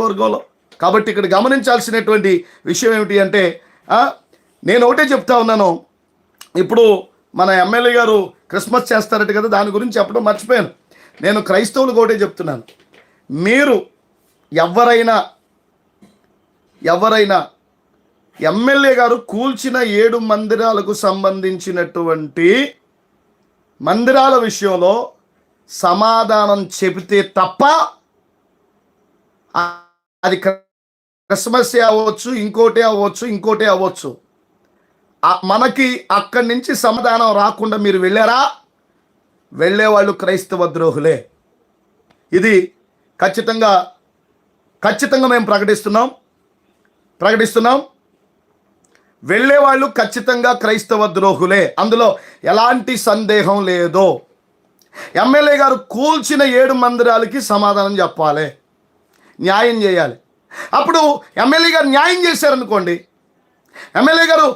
వర్గంలో కాబట్టి ఇక్కడ గమనించాల్సినటువంటి విషయం ఏమిటి అంటే నేను ఒకటే చెప్తా ఉన్నాను. ఇప్పుడు మన ఎమ్మెల్యే గారు క్రిస్మస్ చేస్తారట కదా దాని గురించి చెప్పడం మర్చిపోయాను. నేను క్రైస్తవులకు ఒకటే చెప్తున్నాను. మీరు ఎవరైనా ఎవరైనా ఎమ్మెల్యే గారు కూల్చిన ఏడు మందిరాలకు సంబంధించినటువంటి మందిరాల విషయంలో సమాధానం చెబితే తప్ప అది క్రిస్మస్ అవ్వచ్చు ఇంకోటే అవ్వచ్చు ఇంకోటే అవ్వచ్చు. మనకి అక్కడి నుంచి సమాధానం రాకుండా మీరు వెళ్ళారా? వెళ్ళేవాళ్ళు క్రైస్తవ ద్రోహులే. ఇది ఖచ్చితంగా ఖచ్చితంగా మేము ప్రకటిస్తున్నాం. ప్రకటిస్తున్నాం. వెళ్ళేవాళ్ళు ఖచ్చితంగా క్రైస్తవ ద్రోహులే. అందులో ఎలాంటి సందేహం లేదు. ఎమ్మెల్యే గారు కూల్చిన ఏడు మందిరాలకి సమాధానం చెప్పాలి. న్యాయం చేయాలి. అప్పుడు ఎమ్మెల్యే గారు న్యాయం చేశారనుకోండి ఎమ్మెల్యే గారు